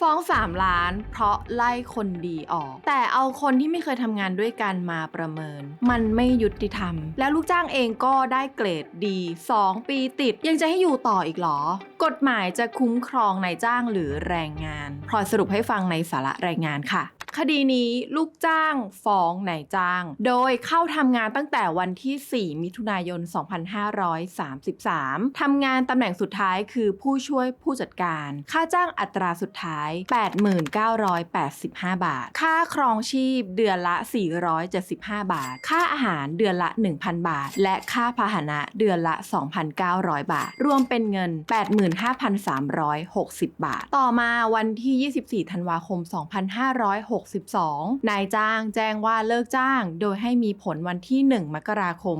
ฟ้อง 3 ล้าน เพราะไล่คนดีออก แต่เอาคนที่ไม่เคยทำงานด้วยกันมาประเมิน มันไม่ยุติธรรม แล้วลูกจ้างเองก็ได้เกรดดี 2 ปีติด ยังจะให้อยู่ต่ออีกเหรอ กฎหมายจะคุ้มครองนายจ้างหรือแรงงานพลอยสรุปให้ฟังในสาระแรงงานค่ะ คดีนี้ลูกจ้างฟ้องนายจ้าง โดยเข้าทำงานตั้งแต่วันที่ 4 มิถุนายน 2533 ทำงานตำแหน่งสุดท้ายคือผู้ช่วยผู้จัดการ ค่าจ้างอัตราสุดท้าย 8985 บาท ค่าครองชีพเดือนละ 475 บาท ค่าอาหารเดือนละ 1,000 บาท และค่าพาหนะเดือนละ 2,900 บาท รวมเป็นเงิน 85,360 บาท ต่อมาวันที่ 24 ธันวาคม 256 2562 นายจ้างแจ้งว่าเลิกจ้าง โดยให้มีผลวันที่ 1 มกราคม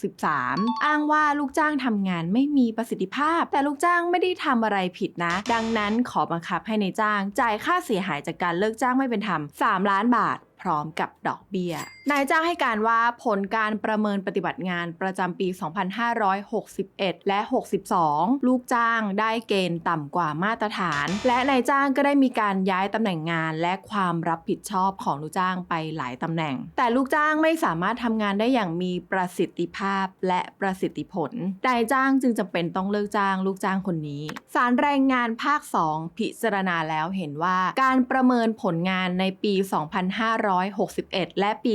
2563 อ้างว่าลูกจ้างทำงานไม่มีประสิทธิภาพ แต่ลูกจ้างไม่ได้ทำอะไรผิดนะ ดังนั้นขอบังคับให้นายจ้าง จ่ายค่าเสียหายจากการเลิกจ้างไม่เป็นธรรม3ล้านบาท พร้อมกับดอกเบี้ย นายจ้างให้การว่าผลการประเมินปฏิบัติงานประจำปี 2561 และ 62 ลูกจ้างได้เกณฑ์ต่ำกว่ามาตรฐาน และนายจ้างก็ได้มีการย้ายตำแหน่งงานและความรับผิดชอบของลูกจ้างไปหลายตำแหน่ง แต่ลูกจ้างไม่สามารถทำงานได้อย่างมีประสิทธิภาพและประสิทธิผล นายจ้างจึงจำเป็นต้องเลิกจ้างลูกจ้างคนนี้ สารแรงงานภาค 2 พิจารณาแล้วเห็นว่าการประเมินผลงานในปี 25 2561 และปี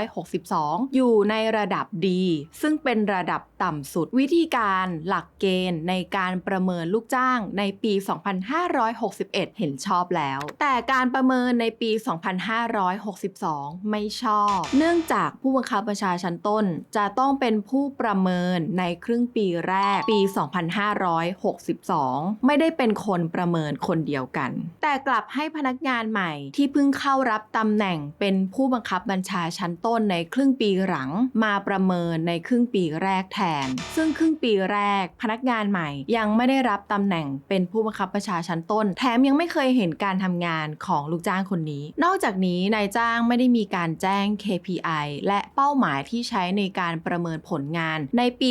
2562 อยู่ในระดับดี ซึ่งเป็นระดับต่ำสุด วิธีการหลักเกณฑ์ในการประเมินลูกจ้างในปี 2561 เห็นชอบแล้ว แต่การประเมินในปี 2562 ไม่ชอบ เนื่องจากผู้บังคับบัญชาชั้นต้น จะต้องเป็นผู้ประเมินในครึ่งปีแรกปี 2562 ไม่ได้เป็นคนประเมินคนเดียวกัน แต่กลับให้พนักงานใหม่ที่เพิ่งเข้ารับตำำแหน่งเป็นผู้บังคับบัญชาชั้นต้นในครึ่งปีหลัง มาประเมินในครึ่งปีแรกแทน ซึ่งครึ่งปีแรกพนักงานใหม่ ยังไม่ได้รับตำแหน่งเป็นผู้บังคับบัญชาชั้นต้น แถมยังไม่เคยเห็นการทำงานของลูกจ้างคนนี้ นอกจากนี้นายจ้างไม่ได้มีการแจ้ง KPI และเป้าหมายที่ใช้ในการประเมินผลงานในปี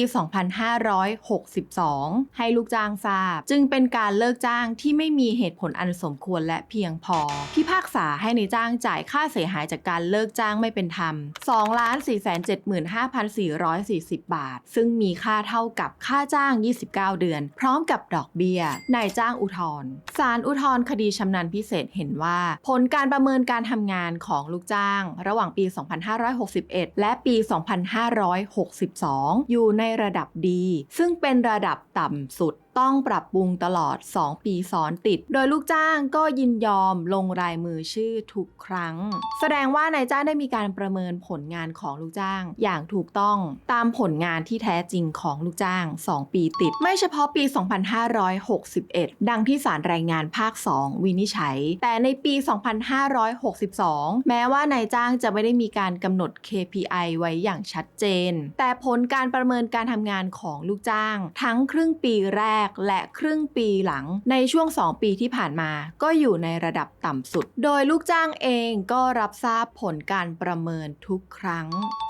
2562 ให้ลูกจ้างทราบ จึงเป็นการเลิกจ้างที่ไม่มีเหตุผลอันสมควรและเพียงพอพิพากษาให้นายจ้างจ่ายค่าเสียหายจากการเลิกจ้างไม่เป็นธรรม 2,475,440 บาท ซึ่งมีค่าเท่ากับค่าจ้าง 29 เดือน พร้อมกับดอกเบี้ย นายจ้างอุทธรณ์ศาลอุทธรณ์คดีชำนาญพิเศษเห็นว่า ผลการประเมินการทำงานของลูกจ้าง ระหว่างปี 2561 และปี 2562 อยู่ในระดับดี ซึ่งเป็นระดับต่ำสุดต้องปรับปรุงตลอด 2 ปีซ้อนติด โดยลูกจ้างก็ยินยอมลงรายมือชื่อทุกครั้ง แสดงว่านายจ้างได้มีการประเมินผลงานของลูกจ้าง อย่างถูกต้องตามผลงานที่แท้จริงของลูกจ้าง 2 ปีติด ไม่เฉพาะปี 2561 ดังที่ศาลแรงงานภาค 2 วินิจฉัย แต่ในปี 2562 แม้ว่านายจ้างจะไม่ได้มีการกำหนด KPI ไว้อย่างชัดเจน แต่ผลการประเมินการทำงานของลูกจ้าง ทั้งครึ่งปีแรกและครึ่งปีหลังในช่วง 2 ปีที่ผ่านมาก็อยู่ในระดับต่ำสุด โดยลูกจ้างเองก็รับทราบผลการประเมินทุกครั้ง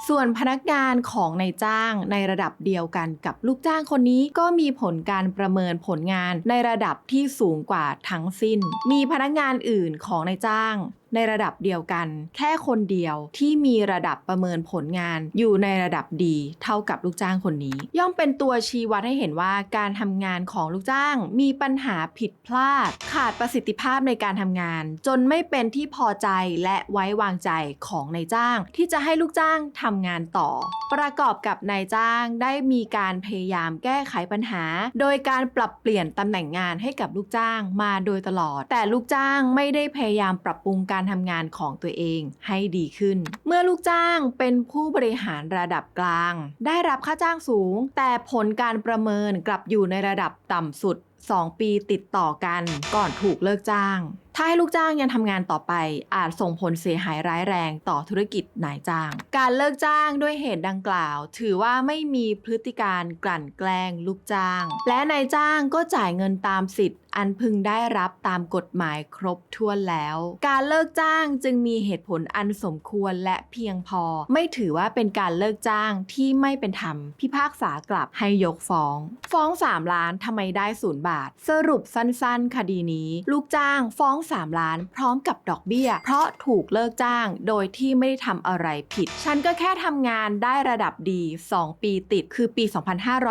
ส่วนพนักงานของนายจ้างในระดับเดียวกันกับลูกจ้างคนนี้ก็มีผลการประเมินผลงานในระดับที่สูงกว่าทั้งสิ้น มีพนักงานอื่นของนายจ้าง ในระดับเดียวกัน แค่คนเดียวที่มีระดับประเมินผลงานอยู่ในระดับดีเท่ากับลูกจ้างคนนี้ ย่อมเป็นตัวชี้วัดให้เห็นว่าการทำงานของลูกจ้างมีปัญหาผิดพลาด ขาดประสิทธิภาพในการทำงาน จนไม่เป็นที่พอใจและไว้วางใจของนายจ้าง ที่จะให้ลูกจ้างทำงานต่อ ประกอบกับนายจ้างได้มีการพยายามแก้ไขปัญหา โดยการปรับเปลี่ยนตำแหน่งงานให้กับลูกจ้างมาโดยตลอด แต่ลูกจ้างไม่ได้พยายามปรับปรุงการการทำงานของตัวเองให้ดีขึ้น เมื่อลูกจ้างเป็นผู้บริหารระดับกลาง ได้รับค่าจ้างสูง แต่ผลการประเมินกลับอยู่ในระดับต่ำสุด 2 ปีติดต่อกันก่อนถูกเลิกจ้าง ถ้าให้ลูกจ้างยังทำงานต่อไป อาจส่งผลเสียหายร้ายแรงต่อธุรกิจนายจ้าง การเลิกจ้างด้วยเหตุดังกล่าว ถือว่าไม่มีพฤติการกลั่นแกล้งลูกจ้าง และนายจ้างก็จ่ายเงินตามสิทธิ์ อันพึงได้รับตามกฎหมายครบถ้วนแล้ว การเลิกจ้างจึงมีเหตุผลอันสมควรและเพียงพอ ไม่ถือว่าเป็นการเลิกจ้างที่ไม่เป็นธรรมพิพากษากลับให้ยกฟ้อง ฟ้อง 3 ล้านทำไมได้ศูนย์บาทบาท สรุปสั้นๆ คดีนี้ ลูกจ้างฟ้อง 3 ล้าน พร้อมกับดอกเบี้ย เพราะถูกเลิกจ้างโดยที่ไม่ได้ทำอะไรผิด ฉันก็แค่ทำงานได้ระดับดี 2 ปีติดคือปี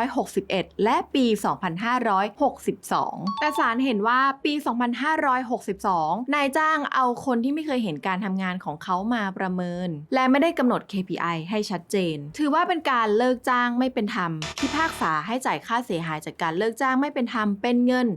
2561 และปี 2562 แต่ศาลเห็นว่าปี 2562 นายจ้างเอาคนที่ไม่เคยเห็นการทำงานของเขามาประเมิน และไม่ได้กำหนด KPI ให้ชัดเจน ถือว่าเป็นการเลิกจ้างไม่เป็นธรรมพิพากษาให้จ่ายค่าเสียหายจากการเลิกจ้างไม่เป็นธรรมเป็นเป็นเงิน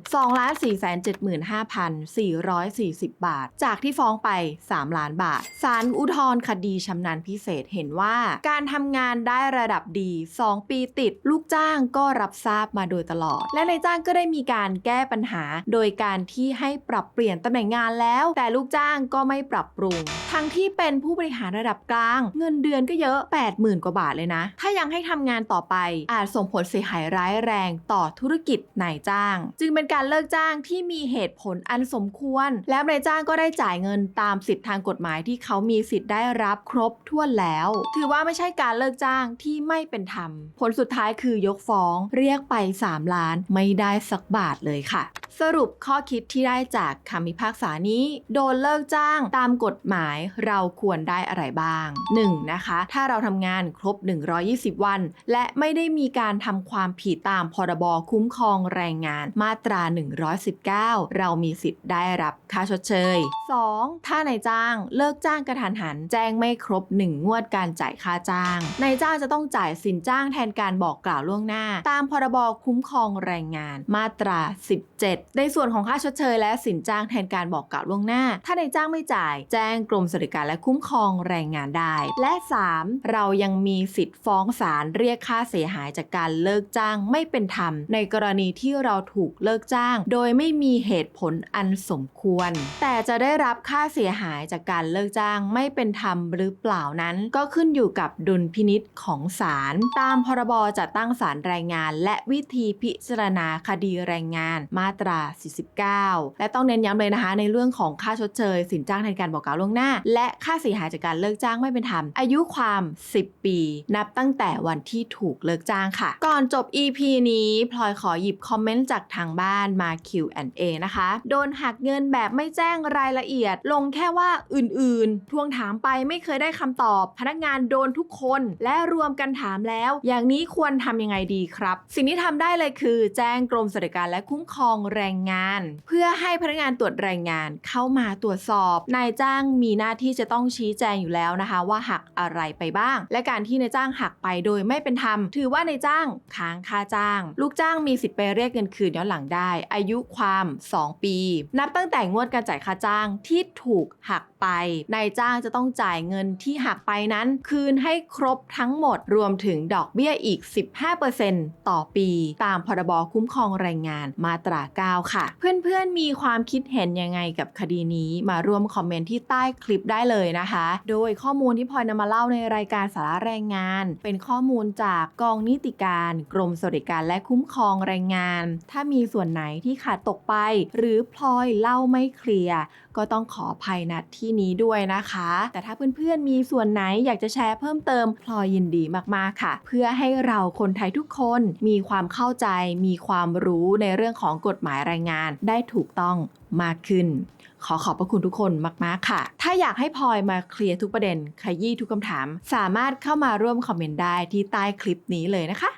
2,475,440 บาท จากที่ฟ้องไป 3 ล้านบาท ศาลอุทธรณ์คดีชำนาญพิเศษเห็นว่า การทำงานได้ระดับดี 2 ปีติด ลูกจ้างก็รับทราบมาโดยตลอด และนายจ้างก็ได้มีการแก้ปัญหา โดยการที่ให้ปรับเปลี่ยนตำแหน่งงานแล้ว แต่ลูกจ้างก็ไม่ปรับปรุง ทั้งที่เป็นผู้บริหารระดับกลาง เงินเดือนก็เยอะ 80,000 กว่าบาทเลยนะ ถ้ายังให้ทำงานต่อไป อาจส่งผลเสียหายร้ายแรงต่อธุรกิจนายจ้างจึงเป็นการเลิกจ้างที่มีเหตุผลอันสมควร และนายจ้างก็ได้จ่ายเงินตามสิทธิทางกฎหมายที่เขามีสิทธิ์ได้รับครบถ้วนแล้ว ถือว่าไม่ใช่การเลิกจ้างที่ไม่เป็นธรรม ผลสุดท้ายคือยกฟ้องเรียกไป 3 ล้านไม่ได้สักบาทเลยค่ะ สรุปข้อคิดที่ได้จากคำพิพากษานี้ โดนเลิกจ้างตามกฎหมายเราควรได้อะไรบ้าง 1. นะคะ ถ้าเราทำงานครบ 120 วัน และไม่ได้มีการทำความผิดตามพรบคุ้มครองแรงงานมาตรา 119 เรามีสิทธิ์ได้รับค่าชดเชย 2. ถ้านายจ้างเลิกจ้างกระทันหัน แจ้งไม่ครบ 1 งวดการจ่ายค่าจ้างนายจ้างจะต้องจ่ายสินจ้างแทนการบอกกล่าวล่วงหน้า ตามพรบคุ้มครองแรงงานมาตรา 17 ในส่วนของค่าชดเชย และสินจ้างแทนการบอกกล่าวล่วงหน้า ถ้านายจ้างไม่จ่าย แจ้งกรมสวัสดิการและคุ้มครองแรงงานได้ และ 3. เรายังมีสิทธิ์ฟ้องศาลเรียกค่าเสียหายจากการเลิกจ้างไม่เป็นธรรม ในกรณีที่เราถูกเลิกจ้าง โดยไม่มีเหตุผลอันสมควร แต่จะได้รับค่าเสียหายจากการเลิกจ้างไม่เป็นธรรมหรือเปล่านั้น ก็ขึ้นอยู่กับดุลพินิษของศาลตามพรบจัดตั้งศาลแรงงาน และวิธีพิจารณาคดีแรงงานมาตรา 49 และต้องเน้นย้ำเลยนะคะ ในเรื่องของค่าชดเชย สินจ้างแทนการบอกกล่าวล่วงหน้า และค่าเสียหายจากการเลิกจ้างไม่เป็นธรรม อายุความ 10 ปี นับตั้งแต่วันที่ถูกเลิกจ้างค่ะ ก่อนจบ EP นี้พลอยขอหยิบคอมเมนต์จากทางบ้านมา Q&A นะคะ โดนหักเงินแบบไม่แจ้งรายละเอียด ลงแค่ว่าอื่นๆ ทวงถามไปไม่เคยได้คำตอบ พนักงานโดนทุกคน และรวมกันถามแล้ว อย่างนี้ควรทำยังไงดีครับ สิ่งที่ทำได้เลยคือ แจ้งกรมสวัสดิการและคุ้มครองแรงงาน เพื่อให้พนักงานตรวจแรงงานเข้ามาตรวจสอบ นายจ้างมีหน้าที่จะต้องชี้แจงอยู่แล้วนะคะ ว่าหักอะไรไปบ้าง และการที่นายจ้างหักไปโดยไม่เป็นธรรม ถือว่านายจ้างค้างค่าจ้าง ลูกจ้างมีสิทธิ์ไปเรียกเงินคืนนย้อนหลังได้ อายุความ 2 ปี นับตั้งแต่งวดการจ่ายค่าจ้างที่ถูกหักไปนายจ้างจะต้องจ่ายเงินที่หักไปนั้น คืนให้ครบทั้งหมดรวมถึงดอกเบี้ยอีก 15%ต่อปี ตามพรบคุ้มครองแรงงานมาตรา 9 ค่ะ เพื่อนๆมีความคิดเห็นยังไงกับคดีนี้มาร่วมคอมเมนต์ที่ใต้คลิปได้เลยนะคะ โดยข้อมูลที่พลอยนำมาเล่าในรายการสาระแรงงาน เป็นข้อมูลจากกองนิติการ กรมสวัสดิการและคุ้มครองแรงงาน ถ้ามีส่วนไหนที่ขาดตกไป หรือพลอยเล่าไม่เคลียร์ก็ต้องขออภัยนัดที่นี้ด้วยนะคะ แต่ถ้าเพื่อนๆมีส่วนไหนอยากจะแชร์เพิ่มเติมพลอยยินดีมากๆค่ะ เพื่อให้เราคนไทยทุกคนมีความเข้าใจ มีความรู้ในเรื่องของกฎหมายแรงงานได้ถูกต้องมากขึ้น ขอขอบพระคุณทุกคนมาก ๆ ค่ะ ถ้าอยากให้พลอยมาเคลียร์ทุกประเด็น ขยี้ทุกคำถาม สามารถเข้ามาร่วมคอมเมนต์ได้ที่ใต้คลิปนี้เลยนะคะ